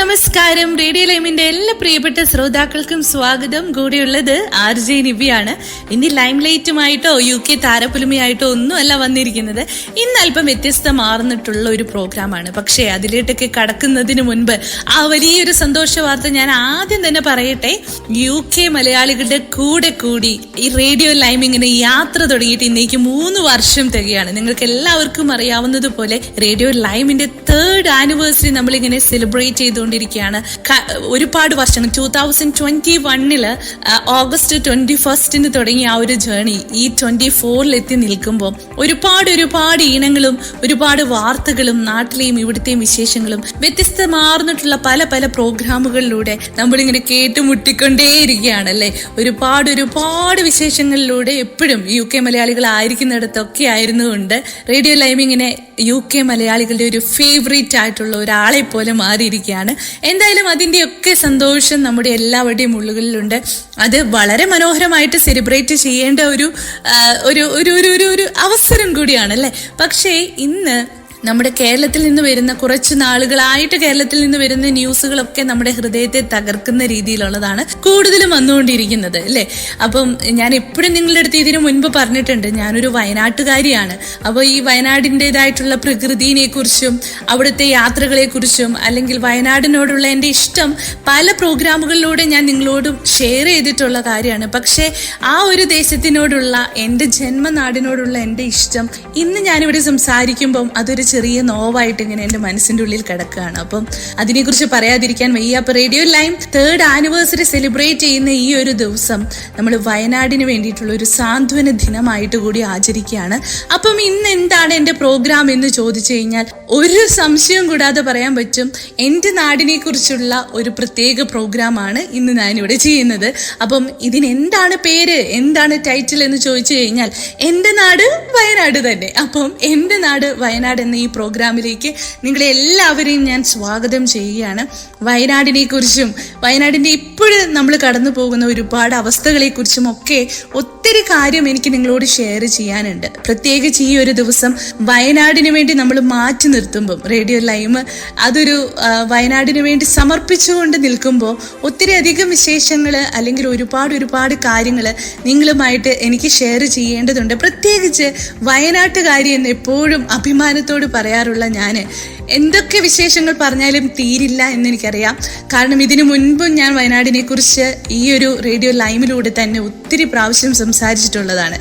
നമസ്കാരം. റേഡിയോ ലൈമിന്റെ എല്ലാ പ്രിയപ്പെട്ട ശ്രോതാക്കൾക്കും സ്വാഗതം. കൂടെയുള്ളത് ആർ ജെ നിബിയാണ് ഇനി ലൈം ലൈറ്റുമായിട്ടോ യു കെ താരപുലിമയായിട്ടോ ഒന്നുമല്ല വന്നിരിക്കുന്നത്. ഇന്ന് അല്പം വ്യത്യസ്തമാർന്നിട്ടുള്ള ഒരു പ്രോഗ്രാമാണ്. പക്ഷേ അതിലേട്ടൊക്കെ കടക്കുന്നതിന് മുൻപ് ആ വലിയൊരു സന്തോഷ വാർത്ത ഞാൻ ആദ്യം തന്നെ പറയട്ടെ. യു കെ മലയാളികളുടെ കൂടെ കൂടി ഈ റേഡിയോ ലൈം ഇങ്ങനെ യാത്ര തുടങ്ങിയിട്ട് ഇന്നേക്ക് മൂന്ന് വർഷം തികയാണ്. നിങ്ങൾക്ക് എല്ലാവർക്കും അറിയാവുന്നതുപോലെ റേഡിയോ ലൈമിന്റെ തേർഡ് ആനിവേഴ്സറി നമ്മളിങ്ങനെ സെലിബ്രേറ്റ് ചെയ്തുകൊണ്ടിരിക്കുകയാണ്. ഒരുപാട് വർഷങ്ങൾ. ടൂ തൗസൻഡ് ട്വന്റി വണ്ണിൽ ഓഗസ്റ്റ് ട്വന്റി ഫസ്റ്റിന് തുടങ്ങിയ ആ ഒരു ജേണി ഈ ട്വന്റി ഫോറിൽ എത്തി നിൽക്കുമ്പോൾ ഒരുപാട് ഒരുപാട് ഈണങ്ങളും ഒരുപാട് വാർത്തകളും നാട്ടിലെയും ഇവിടുത്തെയും വിശേഷങ്ങളും വ്യത്യസ്തമാർന്നിട്ടുള്ള പല പല പ്രോഗ്രാമുകളിലൂടെ നമ്മളിങ്ങനെ കേട്ടുമുട്ടിക്കൊണ്ടേയിരിക്കുകയാണ് അല്ലേ ഒരുപാട് ഒരുപാട് വിശേഷങ്ങളിലൂടെ എപ്പോഴും യു കെ മലയാളികൾ മലയാളികളായിരിക്കുന്നിടത്തൊക്കെ ആയിരുന്നുകൊണ്ട് റേഡിയോ ലൈമിങ്ങിനെ യു കെ മലയാളികളുടെ ഒരു ഫേവറേറ്റ് ആയിട്ടുള്ള ഒരാളെ പോലെ മാറിയിരിക്കുകയാണ്. എന്തായാലും അതിന്റെയൊക്കെ സന്തോഷം നമ്മുടെ എല്ലാവരുടെയും ഉള്ളുകളിലുണ്ട് അത് വളരെ മനോഹരമായിട്ട് സെലിബ്രേറ്റ് ചെയ്യേണ്ട ഒരു ഒരു ഒരു ഒരു ഒരു അവസരം കൂടിയാണ് അല്ലേ? പക്ഷേ ഇന്ന് നമ്മുടെ കേരളത്തിൽ നിന്ന് വരുന്ന കുറച്ച് നാളുകളായിട്ട് കേരളത്തിൽ നിന്ന് വരുന്ന ന്യൂസുകളൊക്കെ നമ്മുടെ ഹൃദയത്തെ തകർക്കുന്ന രീതിയിലുള്ളതാണ് കൂടുതലും വന്നുകൊണ്ടിരിക്കുന്നത് അല്ലേ? അപ്പം ഞാൻ എപ്പോഴും നിങ്ങളുടെ അടുത്ത് ഇതിനു മുൻപ് പറഞ്ഞിട്ടുണ്ട് ഞാനൊരു വയനാട്ടുകാരിയാണ്. അപ്പോൾ ഈ വയനാടിന്റെതായിട്ടുള്ള പ്രകൃതിയെ കുറിച്ചും അവിടുത്തെ യാത്രകളെക്കുറിച്ചും അല്ലെങ്കിൽ വയനാടിനോടുള്ള എന്റെ ഇഷ്ടം പല പ്രോഗ്രാമുകളിലൂടെ ഞാൻ നിങ്ങളോട് ഷെയർ ചെയ്തിട്ടുള്ള കാര്യമാണ്. പക്ഷേ ആ ഒരു ദേശത്തിനോടുള്ള എന്റെ ജന്മനാടിനോടുള്ള എന്റെ ഇഷ്ടം ഇന്ന് ഞാനിവിടെ സംസാരിക്കുമ്പം അതൊരു ചെറിയ നോവായിട്ട് ഇങ്ങനെ എന്റെ മനസ്സിന്റെ ഉള്ളിൽ കിടക്കുകയാണ്. അപ്പം അതിനെക്കുറിച്ച് പറയാതിരിക്കാൻ വയ്യ. അപ്പോൾ radio lime third anniversary celebrate ചെയ്യുന്ന ഈ ഒരു ദിവസം നമ്മൾ വയനാടിന് വേണ്ടിയിട്ടുള്ള ഒരു സാന്ത്വന ദിനമായിട്ട് കൂടി ആചരിക്കുകയാണ്. അപ്പം ഇന്ന് എന്താണ് എന്റെ പ്രോഗ്രാം എന്ന് ചോദിച്ചു കഴിഞ്ഞാൽ ഒരു സംശയം കൂടാതെ പറയാൻ പറ്റും. എന്റെ നാടിനെ കുറിച്ചുള്ള ഒരു പ്രത്യേക പ്രോഗ്രാമാണ് ഇന്ന് ഞാനിവിടെ ചെയ്യുന്നത്. അപ്പം ഇതിന് എന്താണ് പേര്? എന്താണ് ടൈറ്റിൽ എന്ന് ചോദിച്ചു കഴിഞ്ഞാൽ എന്റെ നാട് വയനാട് തന്നെ. അപ്പം എന്റെ നാട് വയനാട് എന്ന പ്രോഗ്രാമിലേക്ക് നിങ്ങളെ എല്ലാവരെയും ഞാൻ സ്വാഗതം ചെയ്യുകയാണ്. വയനാടിനെ കുറിച്ചും വയനാടിന്റെ ഇപ്പോഴും നമ്മൾ കടന്നു പോകുന്ന ഒരുപാട് അവസ്ഥകളെ കുറിച്ചും ഒക്കെ ഒത്തിരി കാര്യം എനിക്ക് നിങ്ങളോട് ഷെയർ ചെയ്യാനുണ്ട്. പ്രത്യേകിച്ച് ഈ ഒരു ദിവസം വയനാടിന് വേണ്ടി നമ്മൾ മാറ്റി നിർത്തുമ്പം റേഡിയോ ലൈം അതൊരു വയനാടിന് വേണ്ടി സമർപ്പിച്ചുകൊണ്ട് നിൽക്കുമ്പോൾ ഒത്തിരി അധികം വിശേഷങ്ങൾ അല്ലെങ്കിൽ ഒരുപാട് ഒരുപാട് കാര്യങ്ങൾ നിങ്ങളുമായിട്ട് എനിക്ക് ഷെയർ ചെയ്യേണ്ടതുണ്ട്. പ്രത്യേകിച്ച് വയനാട്ടുകാരി എന്ന് എപ്പോഴും അഭിമാനത്തോട് പറയാറുള്ള ഞാൻ എന്തൊക്കെ വിശേഷങ്ങൾ പറഞ്ഞാലും തീരില്ല എന്ന് എന്നെനിക്കറിയാം. കാരണം ഇതിനു മുൻപും ഞാൻ വയനാടിനെ കുറിച്ച് ഈ ഒരു റേഡിയോ ലൈമിലൂടെ തന്നെ ഒത്തിരി പ്രാവശ്യം സംസാരിച്ചിട്ടുള്ളതാണ്.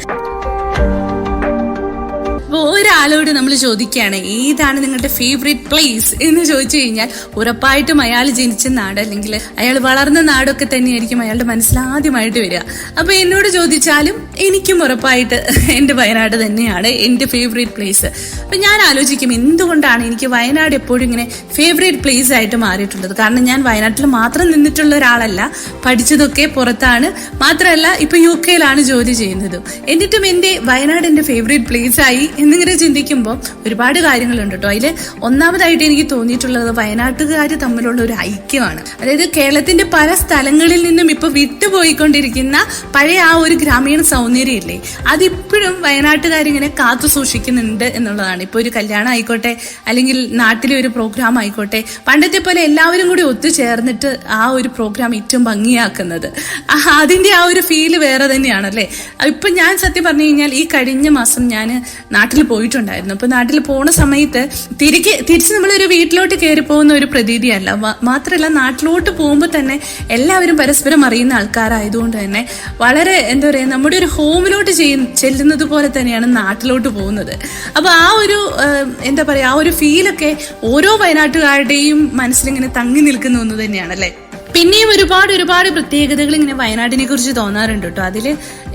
അപ്പോൾ ഒരാളോട് നമ്മൾ ചോദിക്കുകയാണ് ഏതാണ് നിങ്ങളുടെ ഫേവറേറ്റ് പ്ലേസ് എന്ന് ചോദിച്ചു കഴിഞ്ഞാൽ ഉറപ്പായിട്ടും അയാൾ ജനിച്ച നാട് അല്ലെങ്കിൽ അയാൾ വളർന്ന നാടൊക്കെ തന്നെയായിരിക്കും അയാളുടെ മനസ്സിൽ ആദ്യമായിട്ട് വരിക. അപ്പോൾ എന്നോട് ചോദിച്ചാലും എനിക്കും ഉറപ്പായിട്ട് എന്റെ വയനാട് തന്നെയാണ് എന്റെ ഫേവറേറ്റ് പ്ലേസ് അപ്പം ഞാൻ ആലോചിക്കും എന്തുകൊണ്ടാണ് എനിക്ക് വയനാട് എപ്പോഴും ഇങ്ങനെ ഫേവറേറ്റ് പ്ലേസ് ആയിട്ട് മാറിയിട്ടുള്ളത്? കാരണം ഞാൻ വയനാട്ടിൽ മാത്രം നിന്നിട്ടുള്ള ഒരാളല്ല പഠിച്ചതൊക്കെ പുറത്താണ്. മാത്രമല്ല ഇപ്പൊ യു കെയിലാണ് ജോലി ചെയ്യുന്നത്. എന്നിട്ടും എന്റെ വയനാട് എന്റെ ഫേവറേറ്റ് ആയി എന്നിങ്ങനെ ചിന്തിക്കുമ്പോൾ ഒരുപാട് കാര്യങ്ങളുണ്ട് കേട്ടോ അതിൽ ഒന്നാമതായിട്ട് എനിക്ക് തോന്നിയിട്ടുള്ളത് വയനാട്ടുകാർ തമ്മിലുള്ള ഒരു ഐക്യമാണ്. അതായത് കേരളത്തിന്റെ പല സ്ഥലങ്ങളിൽ നിന്നും ഇപ്പൊ വിട്ടുപോയിക്കൊണ്ടിരിക്കുന്ന പഴയ ആ ഒരു ഗ്രാമീണ സൗന്ദര്യം ഇല്ലേ? അതിപ്പോഴും വയനാട്ടുകാരിങ്ങനെ കാത്തു സൂക്ഷിക്കുന്നുണ്ട് എന്നുള്ളതാണ്. ഇപ്പൊ ഒരു കല്യാണം ആയിക്കോട്ടെ അല്ലെങ്കിൽ നാട്ടിലെ ഒരു പ്രോഗ്രാം ആയിക്കോട്ടെ പണ്ടത്തെ പോലെ എല്ലാവരും കൂടി ഒത്തുചേർന്നിട്ട് ആ ഒരു പ്രോഗ്രാം ഏറ്റവും ഭംഗിയാക്കുന്നത്. അതിന്റെ ആ ഒരു ഫീൽ വേറെ തന്നെയാണല്ലേ? ഇപ്പൊ ഞാൻ സത്യം പറഞ്ഞു കഴിഞ്ഞാൽ ഈ കഴിഞ്ഞ മാസം ഞാൻ നാട്ടിൽ പോയിട്ടുണ്ടായിരുന്നു. അപ്പൊ നാട്ടിൽ പോണ സമയത്ത് തിരികെ തിരിച്ച് നമ്മളൊരു വീട്ടിലോട്ട് കയറി പോകുന്ന ഒരു പ്രതീതിയല്ല. മാത്രമല്ല നാട്ടിലോട്ട് പോകുമ്പോൾ തന്നെ എല്ലാവരും പരസ്പരം അറിയുന്ന ആൾക്കാരായതുകൊണ്ട് തന്നെ വളരെ എന്താ പറയുക നമ്മുടെ ഒരു ഹോമിലോട്ട് ചെയ്യുന്ന ചെല്ലുന്നത് പോലെ തന്നെയാണ് നാട്ടിലോട്ട് പോകുന്നത്. അപ്പൊ ആ ഒരു എന്താ പറയുക ആ ഒരു ഫീലൊക്കെ ഓരോ വയനാട്ടുകാരുടെയും മനസ്സിലിങ്ങനെ തങ്ങി നിൽക്കുന്ന ഒന്ന് തന്നെയാണ് അല്ലേ പിന്നെയും ഒരുപാട് ഒരുപാട് പ്രത്യേകതകൾ ഇങ്ങനെ വയനാടിനെ കുറിച്ച് തോന്നാറുണ്ട് കേട്ടോ. അതിൽ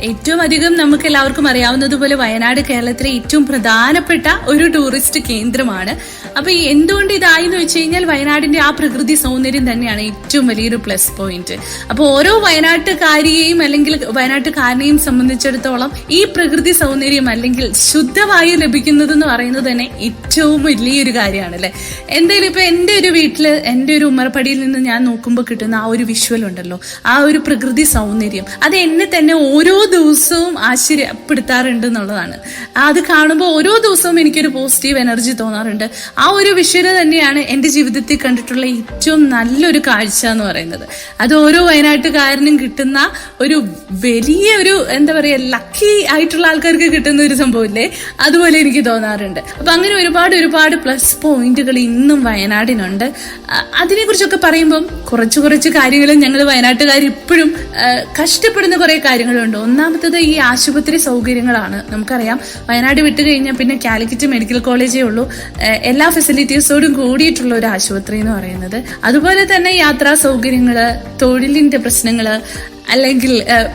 ഏറ്റവും അധികം നമുക്ക് എല്ലാവർക്കും അറിയാവുന്നതുപോലെ വയനാട് കേരളത്തിലെ ഏറ്റവും പ്രധാനപ്പെട്ട ഒരു ടൂറിസ്റ്റ് കേന്ദ്രമാണ്. അപ്പൊ ഈ എന്തുകൊണ്ട് ഇതായി എന്ന് വെച്ച് കഴിഞ്ഞാൽ വയനാടിന്റെ ആ പ്രകൃതി സൗന്ദര്യം തന്നെയാണ് ഏറ്റവും വലിയൊരു പ്ലസ് പോയിന്റ്. അപ്പൊ ഓരോ വയനാട്ടുകാരിയെയും അല്ലെങ്കിൽ വയനാട്ടുകാരനെയും സംബന്ധിച്ചിടത്തോളം ഈ പ്രകൃതി സൗന്ദര്യം അല്ലെങ്കിൽ ശുദ്ധവായു ലഭിക്കുന്നത് എന്ന് പറയുന്നത് തന്നെ ഏറ്റവും വലിയൊരു കാര്യമാണ് അല്ലെ എന്തായാലും ഇപ്പൊ എന്റെ ഒരു വീട്ടിൽ എന്റെ ഒരു ഉമ്മറപ്പടിയിൽ നിന്ന് ഞാൻ നോക്കുമ്പോൾ കിട്ടുന്ന ആ ഒരു വിഷ്വൽ ഉണ്ടല്ലോ. ആ ഒരു പ്രകൃതി സൗന്ദര്യം. അത് എന്നെ തന്നെ ഓരോ ദിവസവും ആശ്ചര്യപ്പെടുത്താറുണ്ട് എന്നുള്ളതാണ്. അത് കാണുമ്പോൾ ഓരോ ദിവസവും എനിക്കൊരു പോസിറ്റീവ് എനർജി തോന്നാറുണ്ട്. ആ ഒരു വിഷയം തന്നെയാണ് എന്റെ ജീവിതത്തിൽ കണ്ടിട്ടുള്ള ഏറ്റവും നല്ലൊരു കാഴ്ച എന്ന് പറയുന്നത്. അത് ഓരോ വയനാട്ടുകാരനും കിട്ടുന്ന ഒരു വലിയ ഒരു എന്താ പറയുക ലക്കി ആയിട്ടുള്ള ആൾക്കാർക്ക് കിട്ടുന്ന ഒരു സംഭവമില്ലേ? അതുപോലെ എനിക്ക് തോന്നാറുണ്ട്. അപ്പം അങ്ങനെ ഒരുപാട് ഒരുപാട് പ്ലസ് പോയിന്റുകൾ ഇന്നും വയനാടിനുണ്ട്. അതിനെക്കുറിച്ചൊക്കെ പറയുമ്പം കുറച്ച് കുറച്ച് കാര്യങ്ങളും ഞങ്ങൾ വയനാട്ടുകാർ ഇപ്പോഴും കഷ്ടപ്പെടുന്ന കുറേ കാര്യങ്ങളുണ്ട്. ഒന്നാമത്തത് ഈ ആശുപത്രി സൗകര്യങ്ങളാണ്. നമുക്കറിയാം വയനാട് വിട്ട് കഴിഞ്ഞാൽ പിന്നെ കാലിക്കറ്റ് മെഡിക്കൽ കോളേജേ ഉള്ളൂ. എല്ലാ ഫെസിലിറ്റീസോടും കൂടിയിട്ടുള്ള ഒരു ആശുപത്രി എന്ന് പറയുന്നത്. അതുപോലെ തന്നെ യാത്രാ സൗകര്യങ്ങൾ തൊഴിലിന്റെ പ്രശ്നങ്ങൾ അല്ലെങ്കിൽ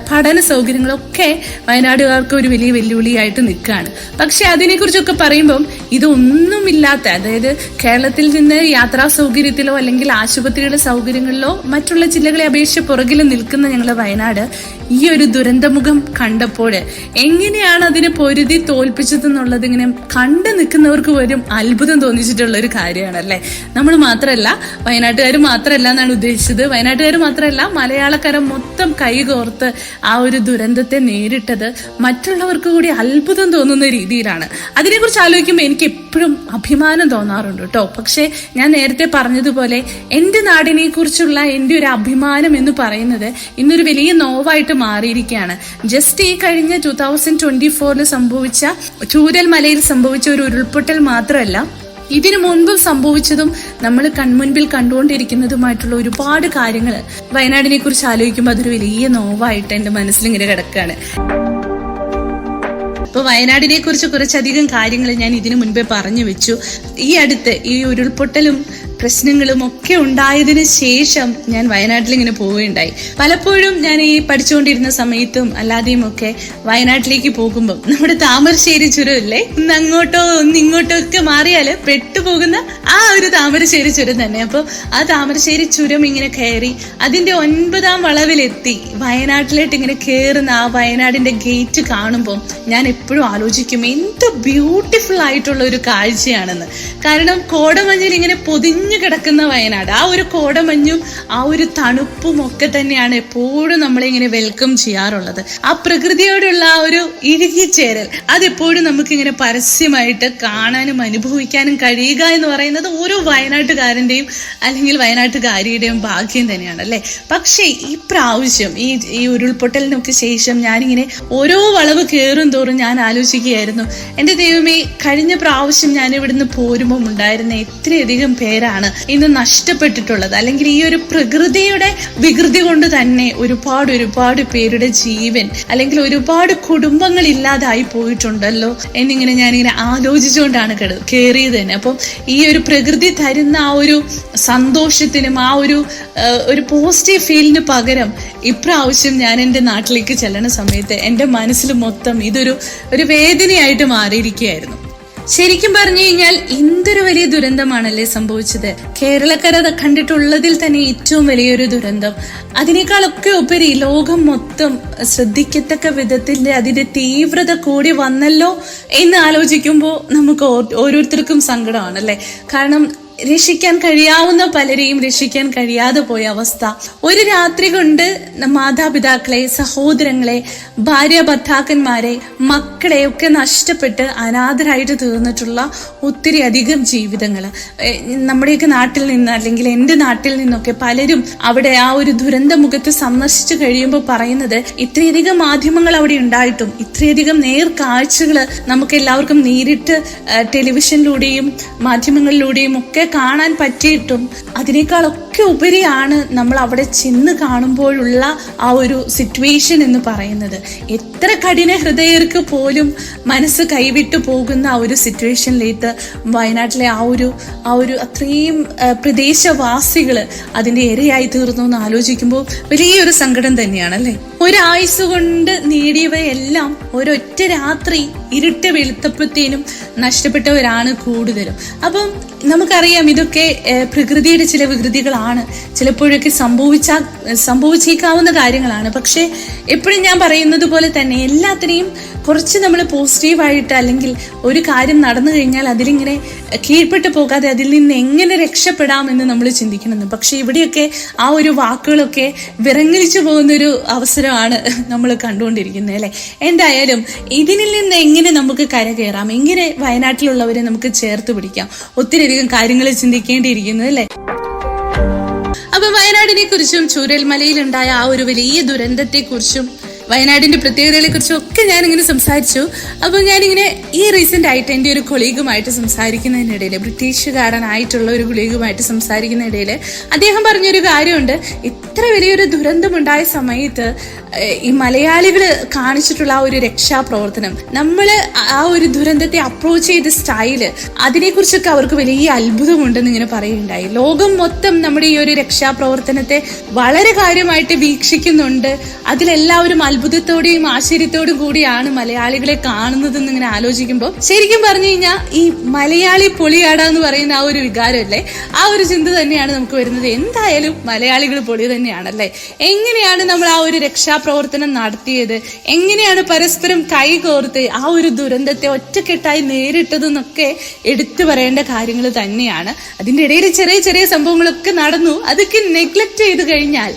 പഠന സൗകര്യങ്ങളൊക്കെ വയനാടുകാർക്ക് ഒരു വലിയ വെല്ലുവിളിയായിട്ട് നിൽക്കുകയാണ് പക്ഷെ അതിനെക്കുറിച്ചൊക്കെ പറയുമ്പം ഇതൊന്നുമില്ലാത്ത അതായത് കേരളത്തിൽ നിന്ന് യാത്രാ സൗകര്യത്തിലോ അല്ലെങ്കിൽ ആശുപത്രികളുടെ സൗകര്യങ്ങളിലോ മറ്റുള്ള ജില്ലകളെ അപേക്ഷിച്ച് പുറകിൽ നിൽക്കുന്ന ഞങ്ങളുടെ വയനാട് ഈ ഒരു ദുരന്തമുഖം കണ്ടപ്പോൾ എങ്ങനെയാണ് അതിനെ പൊരുതി തോൽപ്പിച്ചതെന്നുള്ളത് ഇങ്ങനെ കണ്ടു നിൽക്കുന്നവർക്ക് പോലും അത്ഭുതം തോന്നിച്ചിട്ടുള്ള ഒരു കാര്യമാണല്ലേ? നമ്മൾ മാത്രമല്ല വയനാട്ടുകാർ മാത്രമല്ല എന്നാണ് ഉദ്ദേശിച്ചത്. വയനാട്ടുകാർ മാത്രമല്ല മലയാളക്കാരൻ മൊത്തം കൈകോർത്ത് ആ ഒരു ദുരന്തത്തെ നേരിട്ടത് മറ്റുള്ളവർക്ക് കൂടി അത്ഭുതം തോന്നുന്ന രീതിയിലാണ്. അതിനെക്കുറിച്ച് ആലോചിക്കുമ്പോൾ എനിക്ക് എപ്പോഴും അഭിമാനം തോന്നാറുണ്ട് കേട്ടോ. പക്ഷേ ഞാൻ നേരത്തെ പറഞ്ഞതുപോലെ എന്റെ നാടിനെ കുറിച്ചുള്ള എന്റെ ഒരു അഭിമാനം എന്ന് പറയുന്നത് ഇന്നൊരു വലിയ നോവായിട്ട് മാറിയിരിക്കുകയാണ്. ജസ്റ്റ് ഈ കഴിഞ്ഞ ടൂ തൗസൻഡ് ട്വന്റി ഫോറിൽ സംഭവിച്ച ചൂരൽ മലയിൽ സംഭവിച്ച ഒരു ഉരുൾപൊട്ടൽ മാത്രമല്ല ഇതിനു മുൻപും സംഭവിച്ചതും നമ്മൾ കൺമുൻപിൽ കണ്ടുകൊണ്ടിരിക്കുന്നതുമായിട്ടുള്ള ഒരുപാട് കാര്യങ്ങൾ വയനാടിനെ കുറിച്ച് ആലോചിക്കുമ്പോൾ അതൊരു വലിയ നോവായിട്ട് എന്റെ മനസ്സിൽ ഇങ്ങനെ കിടക്കുകയാണ്. ഇപ്പൊ വയനാടിനെ കുറിച്ച് കുറച്ചധികം കാര്യങ്ങൾ ഞാൻ ഇതിനു മുൻപേ പറഞ്ഞു വെച്ചു. ഈ അടുത്ത് ഈ ഉരുൾപൊട്ടലും പ്രശ്നങ്ങളും ഒക്കെ ഉണ്ടായതിന് ശേഷം ഞാൻ വയനാട്ടിൽ ഇങ്ങനെ പോവുകയുണ്ടായി. പലപ്പോഴും ഞാൻ ഈ പഠിച്ചുകൊണ്ടിരുന്ന സമയത്തും അല്ലാതെയും ഒക്കെ വയനാട്ടിലേക്ക് പോകുമ്പോൾ നമ്മുടെ താമരശ്ശേരി ചുരം ഇല്ലേ ഒന്ന് അങ്ങോട്ടോ ഒന്ന് ഇങ്ങോട്ടോ ഒക്കെ മാറിയാൽ പെട്ടുപോകുന്ന ആ ഒരു താമരശ്ശേരി ചുരം തന്നെ. അപ്പോൾ ആ താമരശ്ശേരി ചുരം ഇങ്ങനെ കയറി അതിന്റെ ഒൻപതാം വളവിലെത്തി. വയനാട്ടിലേക്ക് ഇങ്ങനെ കയറുന്ന ആ വയനാടിന്റെ ഗേറ്റ് കാണുമ്പോൾ ഞാൻ എപ്പോഴും ആലോചിക്കും എന്ത് ബ്യൂട്ടിഫുൾ ആയിട്ടുള്ള ഒരു കാഴ്ചയാണെന്ന്. കാരണം കോടമഞ്ഞിൽ ഇങ്ങനെ പൊതിഞ്ഞു കിടക്കുന്ന വയനാട്. ആ ഒരു കോടമഞ്ഞും ആ ഒരു തണുപ്പും ഒക്കെ തന്നെയാണ് എപ്പോഴും നമ്മളെ ഇങ്ങനെ വെൽക്കം ചെയ്യാറുള്ളത്. ആ പ്രകൃതിയോടുള്ള ആ ഒരു ഇഴുകിച്ചേരൽ അതെപ്പോഴും നമുക്കിങ്ങനെ പരസ്യമായിട്ട് കാണാനും അനുഭവിക്കാനും കഴിയുക എന്ന് പറയുന്നത് ഓരോ വയനാട്ടുകാരന്റെയും അല്ലെങ്കിൽ വയനാട്ടുകാരിയുടെയും ഭാഗ്യം തന്നെയാണ് അല്ലേ? പക്ഷേ ഈ പ്രാവശ്യം ഈ ഈ ഉരുൾപൊട്ടലിനൊക്കെ ശേഷം ഞാനിങ്ങനെ ഓരോ വളവ് കയറും തോറും ഞാൻ ആലോചിക്കുകയായിരുന്നു. എന്റെ ദൈവമേ കഴിഞ്ഞ പ്രാവശ്യം ഞാൻ ഇവിടുന്ന് പോരുമ്പം ഉണ്ടായിരുന്ന ഇത്രയധികം പേരാണ് ഇന്ന് നഷ്ടപ്പെട്ടിട്ടുള്ളത്. അല്ലെങ്കിൽ ഈ ഒരു പ്രകൃതിയുടെ വികൃതി കൊണ്ട് തന്നെ ഒരുപാട് ഒരുപാട് പേരുടെ ജീവൻ അല്ലെങ്കിൽ ഒരുപാട് കുടുംബങ്ങൾ ഇല്ലാതായി പോയിട്ടുണ്ടല്ലോ എന്നിങ്ങനെ ഞാനിങ്ങനെ ആലോചിച്ചുകൊണ്ടാണ് കിട കയറിയത് തന്നെ. അപ്പം ഈ ഒരു പ്രകൃതി തരുന്ന ആ ഒരു സന്തോഷത്തിനും ആ ഒരു ഒരു പോസിറ്റീവ് ഫീലിന് പകരം ഇപ്രാവശ്യം ഞാൻ എന്റെ നാട്ടിലേക്ക് ചെല്ലണ സമയത്ത് എന്റെ മനസ്സിൽ മൊത്തം ഇതൊരു ഒരു വേദനയായിട്ട് മാറിയിരിക്കുകയായിരുന്നു. ശരിക്കും പറഞ്ഞു കഴിഞ്ഞാൽ എന്തൊരു വലിയ ദുരന്തമാണല്ലേ സംഭവിച്ചത്? കേരളക്കര കണ്ടിട്ടുള്ളതിൽ തന്നെ ഏറ്റവും വലിയൊരു ദുരന്തം. അതിനേക്കാളൊക്കെ ഉപരി ലോകം മൊത്തം ശ്രദ്ധിക്കത്തക്ക വിധത്തിൽ അതിന്റെ തീവ്രത കൂടി വന്നല്ലോ എന്ന് ആലോചിക്കുമ്പോൾ നമുക്ക് ഓരോരുത്തർക്കും സങ്കടമാണല്ലേ? കാരണം രക്ഷിക്കാൻ കഴിയാവുന്ന പലരെയും രക്ഷിക്കാൻ കഴിയാതെ പോയ അവസ്ഥ. ഒരു രാത്രി കൊണ്ട് മാതാപിതാക്കളെ സഹോദരങ്ങളെ ഭാര്യ ഭർത്താക്കന്മാരെ മക്കളെ ഒക്കെ നഷ്ടപ്പെട്ട് അനാഥരായിട്ട് തീർന്നിട്ടുള്ള ഒത്തിരി അധികം ജീവിതങ്ങൾ നമ്മുടെയൊക്കെ നാട്ടിൽ നിന്ന് അല്ലെങ്കിൽ എന്റെ നാട്ടിൽ നിന്നൊക്കെ പലരും അവിടെ ആ ഒരു ദുരന്ത മുഖത്ത് സന്ദർശിച്ചു കഴിയുമ്പോൾ പറയുന്നത് ഇത്രയധികം മാധ്യമങ്ങൾ അവിടെ ഉണ്ടായിട്ടും ഇത്രയധികം നേർ കാഴ്ചകൾ നമുക്ക് എല്ലാവർക്കും നേരിട്ട് ടെലിവിഷനിലൂടെയും മാധ്യമങ്ങളിലൂടെയും ഒക്കെ കാണാൻ പറ്റിയിട്ടും അതിനേക്കാളൊക്കെ ഉപരിയാണ് നമ്മൾ അവിടെ ചെന്ന് കാണുമ്പോഴുള്ള ആ ഒരു സിറ്റുവേഷൻ എന്ന് പറയുന്നത്. എത്ര കഠിന ഹൃദയർക്ക് പോലും മനസ്സ് കൈവിട്ടു പോകുന്ന ആ ഒരു സിറ്റുവേഷനിലേക്ക് വയനാട്ടിലെ ആ ഒരു ആ ഒരു അത്രയും പ്രദേശവാസികൾ അതിന്റെ ഇരയായി തീർന്നു എന്ന് ആലോചിക്കുമ്പോൾ വലിയൊരു സങ്കടം തന്നെയാണ് അല്ലേ? ഒരായുസ് കൊണ്ട് നേടിയവയെല്ലാം ഒരൊറ്റ രാത്രി ഇരുട്ട് വെളുത്തപ്പത്തേനും നഷ്ടപ്പെട്ടവരാണ് കൂടുതലും. അപ്പം നമുക്കറിയാം ഇതൊക്കെ പ്രകൃതിയുടെ ചില വികൃതികളാണ്. ചിലപ്പോഴൊക്കെ സംഭവിച്ച സംഭവിച്ചേക്കാവുന്ന കാര്യങ്ങളാണ്. പക്ഷേ എപ്പോഴും ഞാൻ പറയുന്നത് പോലെ തന്നെ എല്ലാത്തിനെയും കുറച്ച് നമ്മൾ പോസിറ്റീവായിട്ട് അല്ലെങ്കിൽ ഒരു കാര്യം നടന്നു കഴിഞ്ഞാൽ അതിലിങ്ങനെ കീഴ്പ്പെട്ട് പോകാതെ അതിൽ നിന്ന് എങ്ങനെ രക്ഷപ്പെടാമെന്ന് നമ്മൾ ചിന്തിക്കണം പക്ഷെ ഇവിടെയൊക്കെ ആ ഒരു വാക്കുകളൊക്കെ വിറങ്ങലിച്ചു പോകുന്നൊരു അവസരമാണ് നമ്മൾ കണ്ടുകൊണ്ടിരിക്കുന്നത് അല്ലേ? എന്തായാലും ഇതിനിൽ നിന്ന് എങ്ങനെ നമുക്ക് കരകയറാം? എങ്ങനെ വയനാട്ടിലുള്ളവരെ നമുക്ക് ചേർത്ത് പിടിക്കാം? ഒത്തിരിയധികം കാര്യങ്ങൾ ചിന്തിക്കേണ്ടിയിരിക്കുന്നത് അല്ലെ? അപ്പൊ വയനാടിനെ കുറിച്ചും ചൂരൽമലയിലുണ്ടായ ആ ഒരു വലിയ ദുരന്തത്തെ കുറിച്ചും വയനാടിന്റെ പ്രത്യേകതകളെ കുറിച്ചും ഒക്കെ ഞാനിങ്ങനെ സംസാരിച്ചു. അപ്പൊ ഞാനിങ്ങനെ ഈ റീസെന്റ് ആയിട്ട് എന്റെ ഒരു കൊളീഗുമായിട്ട് സംസാരിക്കുന്നതിനിടയിൽ ബ്രിട്ടീഷുകാരനായിട്ടുള്ള ഒരു കൊളീഗുമായിട്ട് സംസാരിക്കുന്നതിനിടയിൽ അദ്ദേഹം പറഞ്ഞൊരു കാര്യമുണ്ട്. ഇത്ര വലിയൊരു ദുരന്തമുണ്ടായ സമയത്ത് ഈ മലയാളികൾ കാണിച്ചിട്ടുള്ള ആ ഒരു രക്ഷാപ്രവർത്തനം നമ്മൾ ആ ഒരു ദുരന്തത്തെ അപ്രോച്ച് ചെയ്ത സ്റ്റൈൽ അതിനെക്കുറിച്ചൊക്കെ അവർക്ക് വലിയ അത്ഭുതമുണ്ടെന്ന് ഇങ്ങനെ പറയുകയുണ്ടായി. ലോകം മൊത്തം നമ്മുടെ ഈ ഒരു രക്ഷാപ്രവർത്തനത്തെ വളരെ കാര്യമായിട്ട് വീക്ഷിക്കുന്നുണ്ട്. അതിലെല്ലാവരും അത്ഭുതത്തോടെയും ആശ്ചര്യത്തോടും കൂടിയാണ് മലയാളികളെ കാണുന്നതെന്ന് ഇങ്ങനെ ആലോചിക്കുമ്പോൾ ശരിക്കും പറഞ്ഞു കഴിഞ്ഞാൽ ഈ മലയാളി പൊളിയാടാ എന്ന് പറയുന്ന ആ ഒരു വികാരമല്ലേ ആ ഒരു ചിന്ത തന്നെയാണ് നമുക്ക് വരുന്നത്. എന്തായാലും മലയാളികൾ പൊളി തന്നെയാണല്ലേ? എങ്ങനെയാണ് നമ്മൾ ആ ഒരു രക്ഷാപ്രവർത്തനം നടത്തിയത്? എങ്ങനെയാണ് പരസ്പരം കൈകോർത്ത് ആ ഒരു ദുരന്തത്തെ ഒറ്റക്കെട്ടായി നേരിട്ടതെന്നൊക്കെ എടുത്തു പറയേണ്ട കാര്യങ്ങൾ തന്നെയാണ്. അതിന്റെ ഇടയിൽ ചെറിയ ചെറിയ സംഭവങ്ങളൊക്കെ നടന്നു. അതൊക്കെ നെഗ്ലക്ട് ചെയ്ത് കഴിഞ്ഞാൽ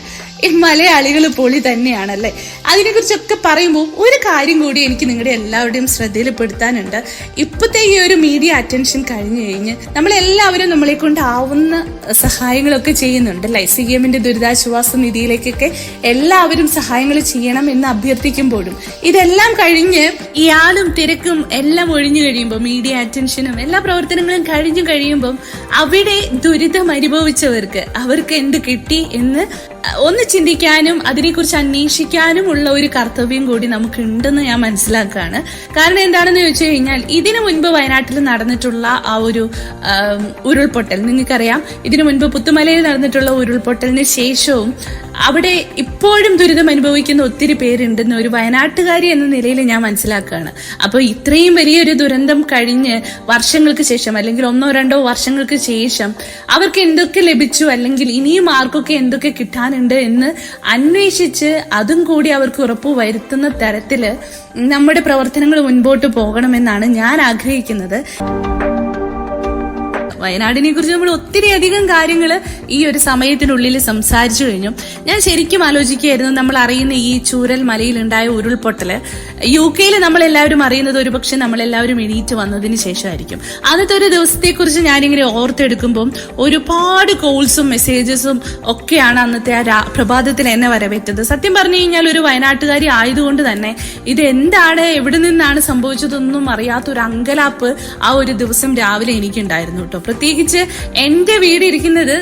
മലയാളികൾ പൊളി തന്നെയാണല്ലേ? അതിനെക്കുറിച്ചൊക്കെ പറയുമ്പോൾ ഒരു കാര്യം കൂടി എനിക്ക് നിങ്ങളുടെ എല്ലാവരുടെയും ശ്രദ്ധയിൽപ്പെടുത്താനുണ്ട്. ഇപ്പോഴത്തെ ഈ ഒരു മീഡിയ അറ്റൻഷൻ കഴിഞ്ഞു കഴിഞ്ഞ് നമ്മളെല്ലാവരും നമ്മളെ കൊണ്ടാവുന്ന സഹായങ്ങളൊക്കെ ചെയ്യുന്നുണ്ട് അല്ലേ? സി എമ്മിന്റെ ദുരിതാശ്വാസ നിധിയിലേക്കൊക്കെ എല്ലാവരും സഹായങ്ങൾ ചെയ്യണം എന്ന് അഭ്യർത്ഥിക്കുമ്പോഴും. ഇതെല്ലാം കഴിഞ്ഞ് ഇയാളും തിരക്കും എല്ലാം ഒഴിഞ്ഞു കഴിയുമ്പോൾ മീഡിയ അറ്റൻഷനും എല്ലാ പ്രവർത്തനങ്ങളും കഴിഞ്ഞു കഴിയുമ്പം അവിടെ ദുരിതം അനുഭവിച്ചവർക്ക് അവർക്ക് എന്ത് കിട്ടി എന്ന് ഒന്ന് ചിന്തിക്കാനും അതിനെക്കുറിച്ച് അന്വേഷിക്കാനും ഉള്ള ഒരു കർത്തവ്യം കൂടി നമുക്ക് ഉണ്ടെന്ന് ഞാൻ മനസ്സിലാക്കുകയാണ്. കാരണം എന്താണെന്ന് ചോദിച്ചു കഴിഞ്ഞാൽ ഇതിനു മുൻപ് വയനാട്ടിൽ നടന്നിട്ടുള്ള ആ ഒരു ഉരുൾപൊട്ടൽ. നിങ്ങൾക്കറിയാം ഇതിനു മുൻപ് പുത്തുമലയിൽ നടന്നിട്ടുള്ള ഉരുൾപൊട്ടലിന് ശേഷവും അവിടെ ഇപ്പോഴും ദുരിതം അനുഭവിക്കുന്ന ഒത്തിരി പേരുണ്ടെന്ന് ഒരു വയനാട്ടുകാരി എന്ന നിലയിൽ ഞാൻ മനസ്സിലാക്കുകയാണ്. അപ്പോൾ ഇത്രയും വലിയൊരു ദുരന്തം കഴിഞ്ഞ് വർഷങ്ങൾക്ക് ശേഷം അല്ലെങ്കിൽ ഒന്നോ രണ്ടോ വർഷങ്ങൾക്ക് ശേഷം അവർക്ക് എന്തൊക്കെ ലഭിച്ചു അല്ലെങ്കിൽ ഇനിയും ആർക്കൊക്കെ എന്തൊക്കെ കിട്ടാനുണ്ട് എന്ന് അന്വേഷിച്ച് അതും കൂടി അവർക്ക് ഉറപ്പ് വരുത്തുന്ന തരത്തിൽ നമ്മുടെ പ്രവർത്തനങ്ങൾ മുൻപോട്ട് പോകണമെന്നാണ് ഞാൻ ആഗ്രഹിക്കുന്നത്. വയനാടിനെ കുറിച്ച് നമ്മൾ ഒത്തിരി അധികം കാര്യങ്ങൾ ഈ ഒരു സമയത്തിനുള്ളിൽ സംസാരിച്ചു കഴിഞ്ഞു. ഞാൻ ശരിക്കും ആലോചിക്കുകയായിരുന്നു നമ്മൾ അറിയുന്ന ഈ ചൂരൽ മലയിലുണ്ടായ ഉരുൾപൊട്ടൽ. യു കെയിൽ നമ്മൾ എല്ലാവരും അറിയുന്നത് ഒരുപക്ഷെ നമ്മൾ എല്ലാവരും എണീറ്റ് വന്നതിന് ശേഷമായിരിക്കും. അന്നത്തെ ഒരു ദിവസത്തെക്കുറിച്ച് ഞാനിങ്ങനെ ഓർത്തെടുക്കുമ്പോൾ ഒരുപാട് കോൾസും മെസ്സേജസും ഒക്കെയാണ് അന്നത്തെ ആ പ്രഭാതത്തിൽ എന്നെ വരവേറ്റത്. സത്യം പറഞ്ഞു കഴിഞ്ഞാൽ ഒരു വയനാട്ടുകാരി ആയതുകൊണ്ട് തന്നെ ഇത് എന്താണ് എവിടെ നിന്നാണ് സംഭവിച്ചതൊന്നും അറിയാത്ത ഒരു അങ്കലാപ്പ് ആ ഒരു ദിവസം രാവിലെ എനിക്കുണ്ടായിരുന്നു കേട്ടോ. പ്രത്യേകിച്ച് എന്റെ വീട് ഇരിക്കുന്നത്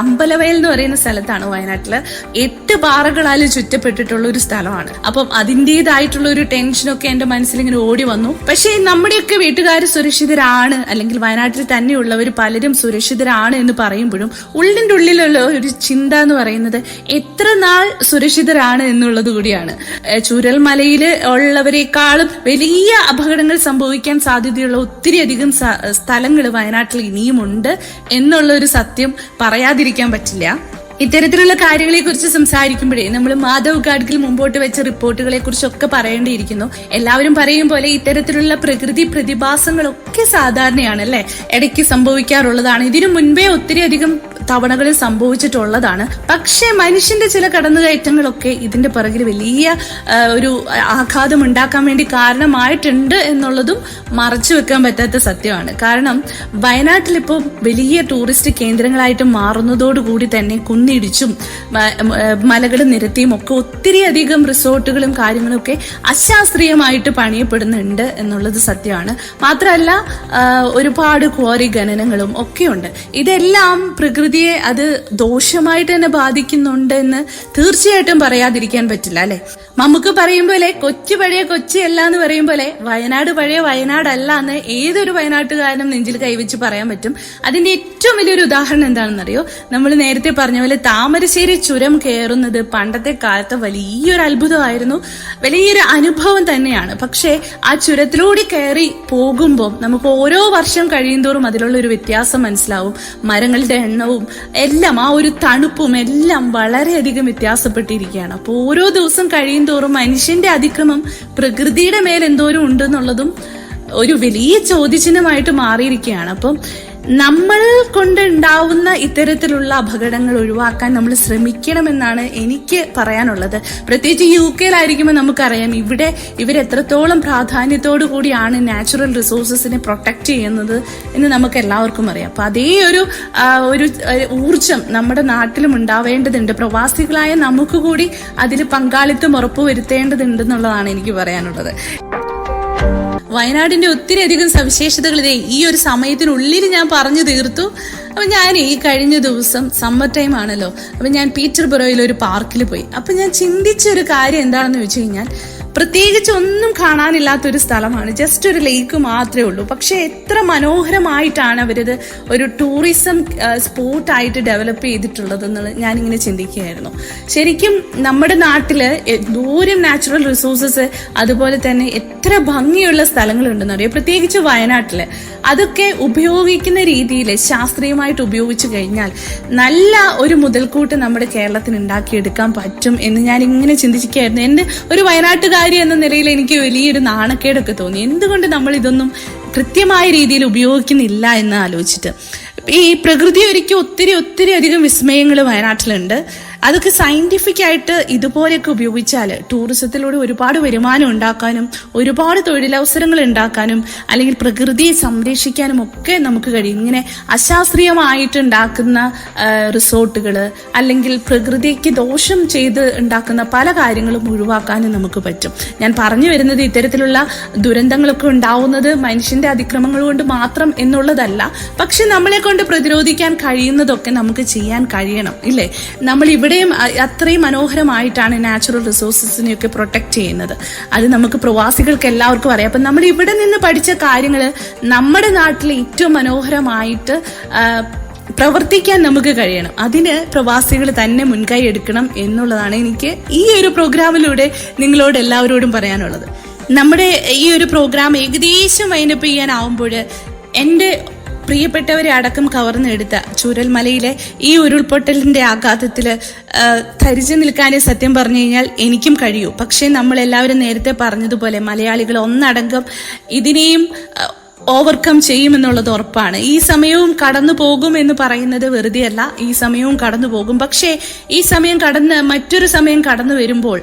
അമ്പലവയൽ എന്ന് പറയുന്ന സ്ഥലത്താണ് വയനാട്ടിൽ. എട്ട് പാറകളാൽ ചുറ്റപ്പെട്ടിട്ടുള്ള ഒരു സ്ഥലമാണ്. അപ്പം അതിന്റെതായിട്ടുള്ള ഒരു ടെൻഷനൊക്കെ എന്റെ മനസ്സിൽ ഇങ്ങനെ ഓടി വന്നു. പക്ഷേ നമ്മുടെയൊക്കെ വീട്ടുകാർ സുരക്ഷിതരാണ് അല്ലെങ്കിൽ വയനാട്ടിൽ തന്നെയുള്ളവർ പലരും സുരക്ഷിതരാണ് എന്ന് പറയുമ്പോഴും ഉള്ളിന്റെ ഉള്ളിലുള്ള ഒരു ചിന്ത എന്ന് പറയുന്നത് എത്ര നാൾ സുരക്ഷിതരാണ് എന്നുള്ളത് കൂടിയാണ്. ചുരൽമലയിൽ ഉള്ളവരെക്കാളും വലിയ അപകടങ്ങൾ സംഭവിക്കാൻ സാധ്യതയുള്ള ഒത്തിരി അധികം സ്ഥലങ്ങൾ വയനാട്ടിൽ ഇനിയുമുണ്ട് എന്നുള്ള ഒരു സത്യം പറയാതിരിക്കാൻ പറ്റില്ല. ഇത്തരത്തിലുള്ള കാര്യങ്ങളെ കുറിച്ച് സംസാരിക്കുമ്പോഴേ നമ്മൾ മാധവ് ഗാഡ്ഗിൽ മുമ്പോട്ട് വെച്ച റിപ്പോർട്ടുകളെ കുറിച്ചൊക്കെ പറയേണ്ടിയിരിക്കുന്നു. എല്ലാവരും പറയും പോലെ ഇത്തരത്തിലുള്ള പ്രകൃതി പ്രതിഭാസങ്ങളൊക്കെ സാധാരണയാണ് അല്ലെ ഇടയ്ക്ക് സംഭവിക്കാറുള്ളതാണ്. ഇതിനു മുൻപേ ഒത്തിരി അധികം തവണകളിൽ സംഭവിച്ചിട്ടുള്ളതാണ്. പക്ഷേ മനുഷ്യന്റെ ചില കടന്നുകയറ്റങ്ങളൊക്കെ ഇതിന്റെ പിറകിൽ വലിയ ഒരു ആഘാതം ഉണ്ടാക്കാൻ വേണ്ടി കാരണമായിട്ടുണ്ട് എന്നുള്ളതും മറച്ചു വെക്കാൻ പറ്റാത്ത സത്യമാണ്. കാരണം വയനാട്ടിൽ ഇപ്പോൾ വലിയ ടൂറിസ്റ്റ് കേന്ദ്രങ്ങളായിട്ട് മാറുന്നതോടുകൂടി തന്നെ കുന്നിടിച്ചും മലകൾ നിരത്തിയും ഒക്കെ ഒത്തിരി അധികം റിസോർട്ടുകളും കാര്യങ്ങളൊക്കെ അശാസ്ത്രീയമായിട്ട് പണിയപ്പെടുന്നുണ്ട് എന്നുള്ളത് സത്യമാണ്. മാത്രമല്ല ഒരുപാട് ക്വാറി ഖനനങ്ങളും ഒക്കെയുണ്ട്. ഇതെല്ലാം പ്രകൃതിയെ അത് ദോഷമായിട്ട് തന്നെ ബാധിക്കുന്നുണ്ടെന്ന് തീർച്ചയായിട്ടും പറയാതിരിക്കാൻ പറ്റില്ല അല്ലെ? നമുക്ക് പറയും പോലെ കൊച്ചു പഴയ കൊച്ചിയല്ല എന്ന് പറയും പോലെ വയനാട് പഴയ വയനാടല്ല എന്ന് ഏതൊരു വയനാട്ടുകാരനും നെഞ്ചിൽ കൈവച്ച് പറയാൻ പറ്റും. അതിന്റെ ഏറ്റവും വലിയൊരു ഉദാഹരണം എന്താണെന്നറിയോ? നമ്മൾ നേരത്തെ പറഞ്ഞ പോലെ താമരശ്ശേരി ചുരം കയറുന്നത് പണ്ടത്തെ കാലത്തെ വലിയൊരു അത്ഭുതമായിരുന്നു. വലിയൊരു അനുഭവം തന്നെയാണ്. പക്ഷേ ആ ചുരത്തിലൂടെ കയറി പോകുമ്പോൾ നമുക്ക് ഓരോ വർഷം കഴിയുന്തോറും അതിലുള്ള ഒരു വ്യത്യാസം മനസ്സിലാവും. മരങ്ങളുടെ എണ്ണവും വെള്ളവും എല്ലാം ആ ഒരു തണുപ്പും എല്ലാം വളരെയധികം വ്യത്യാസപ്പെട്ടിരിക്കുകയാണ്. അപ്പോൾ ഓരോ ദിവസം കഴിയും തോറും മനുഷ്യന്റെ അതിക്രമം പ്രകൃതിയുടെ മേൽ എന്തോരം ഉണ്ടെന്നുള്ളതും ഒരു വലിയ ചോദ്യചിഹ്നമായിട്ട് മാറിയിരിക്കുകയാണ്. അപ്പം നമ്മൾ കൊണ്ടുണ്ടാവുന്ന ഇത്തരത്തിലുള്ള അപകടങ്ങൾ ഒഴിവാക്കാൻ നമ്മൾ ശ്രമിക്കണമെന്നാണ് എനിക്ക് പറയാനുള്ളത്. പ്രത്യേകിച്ച് യു കെയിലായിരിക്കുമ്പോൾ നമുക്കറിയാം ഇവിടെ ഇവർ എത്രത്തോളം പ്രാധാന്യത്തോടു കൂടിയാണ് നാച്ചുറൽ റിസോഴ്സസിനെ പ്രൊട്ടക്ട് ചെയ്യുന്നത് എന്ന് നമുക്ക് എല്ലാവർക്കും അറിയാം. അപ്പൊ അതേ ഒരു ഒരു ഊർജം നമ്മുടെ നാട്ടിലും ഉണ്ടാവേണ്ടതുണ്ട്. പ്രവാസികളായ നമുക്ക് കൂടി അതിൽ പങ്കാളിത്തം ഉറപ്പുവരുത്തേണ്ടതുണ്ടെന്നുള്ളതാണ് എനിക്ക് പറയാനുള്ളത്. വയനാടിന്റെ ഒത്തിരി അധികം സവിശേഷതകൾ ഇതേ ഈ ഒരു സമയത്തിനുള്ളിൽ ഞാൻ പറഞ്ഞു തീർത്തു. അപ്പൊ ഞാൻ ഈ കഴിഞ്ഞ ദിവസം സമ്മർ ടൈം ആണല്ലോ. അപ്പൊ ഞാൻ പീറ്റർ ബൊറോയിൽ ഒരു പാർക്കിൽ പോയി. അപ്പൊ ഞാൻ ചിന്തിച്ച ഒരു കാര്യം എന്താണെന്ന് വെച്ച് കഴിഞ്ഞാൽ പ്രത്യേകിച്ച് ഒന്നും കാണാനില്ലാത്ത ഒരു സ്ഥലമാണ്. ജസ്റ്റ് ഒരു ലേക്ക് മാത്രമേ ഉള്ളൂ. പക്ഷെ എത്ര മനോഹരമായിട്ടാണ് അവരിത് ഒരു ടൂറിസം സ്പോട്ടായിട്ട് ഡെവലപ്പ് ചെയ്തിട്ടുള്ളത് എന്നുള്ളത് ഞാനിങ്ങനെ ചിന്തിക്കുകയായിരുന്നു. ശരിക്കും നമ്മുടെ നാട്ടിൽ ദൂരം നാച്ചുറൽ റിസോഴ്സസ് അതുപോലെ തന്നെ എത്ര ഭംഗിയുള്ള സ്ഥലങ്ങളുണ്ടെന്ന് അറിയാം? പ്രത്യേകിച്ച് വയനാട്ടിൽ അതൊക്കെ ഉപയോഗിക്കുന്ന രീതിയിൽ ശാസ്ത്രീയമായിട്ട് ഉപയോഗിച്ചു കഴിഞ്ഞാൽ നല്ല ഒരു മുതൽക്കൂട്ട് നമ്മുടെ കേരളത്തിന് ഉണ്ടാക്കിയെടുക്കാൻ പറ്റും എന്ന് ഞാൻ ഇങ്ങനെ ചിന്തിക്കുകയായിരുന്നു. എന്റെ ഒരു വയനാട്ടുകാരി എന്ന നിലയിൽ എനിക്ക് വലിയൊരു നാണക്കേടൊക്കെ തോന്നി. എന്തുകൊണ്ട് നമ്മൾ ഇതൊന്നും കൃത്യമായ രീതിയിൽ ഉപയോഗിക്കുന്നില്ല എന്ന് ആലോചിച്ചിട്ട്? ഈ പ്രകൃതി ഒരുക്കി ഒത്തിരി ഒത്തിരി അധികം വിസ്മയങ്ങൾ വയനാട്ടിലുണ്ട്. അതൊക്കെ സയന്റിഫിക് ആയിട്ട് ഇതുപോലെയൊക്കെ ഉപയോഗിച്ചാൽ ടൂറിസത്തിലൂടെ ഒരുപാട് വരുമാനം ഉണ്ടാക്കാനും ഒരുപാട് തൊഴിലവസരങ്ങൾ ഉണ്ടാക്കാനും അല്ലെങ്കിൽ പ്രകൃതിയെ സംരക്ഷിക്കാനും ഒക്കെ നമുക്ക് കഴിയും. ഇങ്ങനെ അശാസ്ത്രീയമായിട്ട് ഉണ്ടാക്കുന്ന റിസോർട്ടുകൾ അല്ലെങ്കിൽ പ്രകൃതിക്ക് ദോഷം ചെയ്ത് ഉണ്ടാക്കുന്ന പല കാര്യങ്ങളും ഒഴിവാക്കാനും നമുക്ക് പറ്റും. ഞാൻ പറഞ്ഞു വരുന്നത് ഇത്തരത്തിലുള്ള ദുരന്തങ്ങളൊക്കെ ഉണ്ടാവുന്നത് മനുഷ്യന്റെ അതിക്രമങ്ങൾ കൊണ്ട് മാത്രം എന്നുള്ളതല്ല. പക്ഷെ നമ്മളെ കൊണ്ട് പ്രതിരോധിക്കാൻ കഴിയുന്നതൊക്കെ നമുക്ക് ചെയ്യാൻ കഴിയണം ഇല്ലേ? നമ്മൾ ഇവിടെയും അത്രയും മനോഹരമായിട്ടാണ് നാച്ചുറൽ റിസോഴ്സസിനെയൊക്കെ പ്രൊട്ടക്ട് ചെയ്യുന്നത്. അത് നമുക്ക് പ്രവാസികൾക്ക് എല്ലാവർക്കും അറിയാം. അപ്പം നമ്മൾ ഇവിടെ നിന്ന് പഠിച്ച കാര്യങ്ങൾ നമ്മുടെ നാട്ടിൽ ഏറ്റവും മനോഹരമായിട്ട് പ്രവർത്തിക്കാൻ നമുക്ക് കഴിയണം. അതിന് പ്രവാസികൾ തന്നെ മുൻകൈ എടുക്കണം എന്നുള്ളതാണ് എനിക്ക് ഈ ഒരു പ്രോഗ്രാമിലൂടെ നിങ്ങളോട് എല്ലാവരോടും പറയാനുള്ളത്. നമ്മുടെ ഈ ഒരു പ്രോഗ്രാം ഏകദേശം വൈൻഡപ്പ് ചെയ്യാനാവുമ്പോൾ എന്റെ പ്രിയപ്പെട്ടവരെ അടക്കം കവർന്നെടുത്ത ചൂരൽമലയിലെ ഈ ഉരുൾപൊട്ടലിന്റെ ആഘാതത്തിൽ ആ, ധരിച്ചു നിൽക്കാനേ സത്യം പറഞ്ഞു കഴിഞ്ഞാൽ എനിക്കും കഴിയൂ. പക്ഷേ നമ്മൾ എല്ലാവരും നേരത്തെ പറഞ്ഞതുപോലെ മലയാളികൾ ഒന്നടങ്കം ഇതിനെയും ഓവർകം ചെയ്യുമെന്നുള്ളത് ഉറപ്പാണ്. ഈ സമയവും കടന്നു പോകും എന്ന് പറയുന്നത് വെറുതെയല്ല. ഈ സമയവും കടന്നു പോകും. പക്ഷേ ഈ സമയം കടന്ന് മറ്റൊരു സമയം കടന്നു വരുമ്പോൾ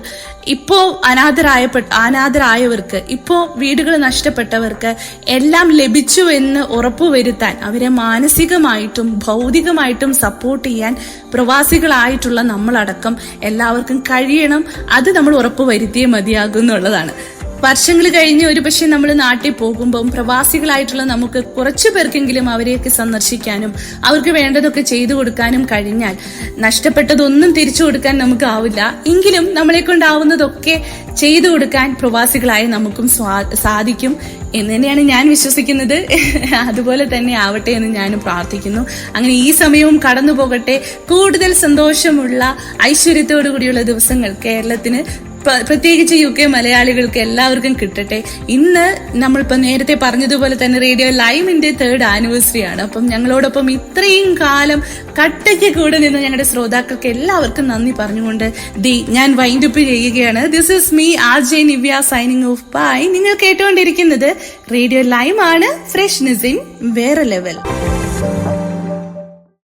ഇപ്പോ അനാഥരായപ്പെട്ട അനാഥരായവർക്ക് ഇപ്പോ വീടുകൾ നഷ്ടപ്പെട്ടവർക്ക് എല്ലാം ലഭിച്ചു എന്ന് ഉറപ്പുവരുത്താൻ അവരെ മാനസികമായിട്ടും ഭൗതികമായിട്ടും സപ്പോർട്ട് ചെയ്യാൻ പ്രവാസികളായിട്ടുള്ള നമ്മളടക്കം എല്ലാവർക്കും കഴിയണം. അത് നമ്മൾ ഉറപ്പുവരുത്തിയേ മതിയാകും എന്നുള്ളതാണ് വർഷങ്ങൾ കഴിഞ്ഞ് ഒരു പക്ഷെ നമ്മൾ നാട്ടിൽ പോകുമ്പം പ്രവാസികളായിട്ടുള്ള നമുക്ക് കുറച്ചു പേർക്കെങ്കിലും അവരെയൊക്കെ സന്ദർശിക്കാനും അവർക്ക് വേണ്ടതൊക്കെ ചെയ്തു കൊടുക്കാനും കഴിഞ്ഞാൽ നഷ്ടപ്പെട്ടതൊന്നും തിരിച്ചു കൊടുക്കാൻ നമുക്ക് ആവില്ല. എങ്കിലും നമ്മളെ കൊണ്ടാവുന്നതൊക്കെ ചെയ്തു കൊടുക്കാൻ പ്രവാസികളായി നമുക്കും സാധിക്കും എന്ന് തന്നെയാണ് ഞാൻ വിശ്വസിക്കുന്നത്. അതുപോലെ തന്നെ ആവട്ടെ എന്ന് ഞാനും പ്രാർത്ഥിക്കുന്നു. അങ്ങനെ ഈ സമയവും കടന്നു പോകട്ടെ കൂടുതൽ സന്തോഷമുള്ള ഐശ്വര്യത്തോടു കൂടിയുള്ള ദിവസങ്ങൾ കേരളത്തിന് പ്രത്യേകിച്ച് യു കെ മലയാളികൾക്ക് എല്ലാവർക്കും കിട്ടട്ടെ. ഇന്ന് നമ്മളിപ്പോൾ നേരത്തെ പറഞ്ഞതുപോലെ തന്നെ റേഡിയോ ലൈമിന്റെ തേർഡ് ആനിവേഴ്സറി ആണ്. അപ്പം ഞങ്ങളോടൊപ്പം ഇത്രയും കാലം കട്ടയ്ക്ക് കൂടെ നിന്ന് ഞങ്ങളുടെ ശ്രോതാക്കൾക്ക് എല്ലാവർക്കും നന്ദി പറഞ്ഞുകൊണ്ട് ദി ഞാൻ വൈൻഡ് അപ്പ് ചെയ്യുകയാണ്. This is me R J Nivya signing off bye നിങ്ങൾ കേട്ടുകൊണ്ടിരിക്കുന്നത് റേഡിയോ ലൈം ആണ്. ഫ്രഷ്നെസ് ഇൻ വേറെ ലെവൽ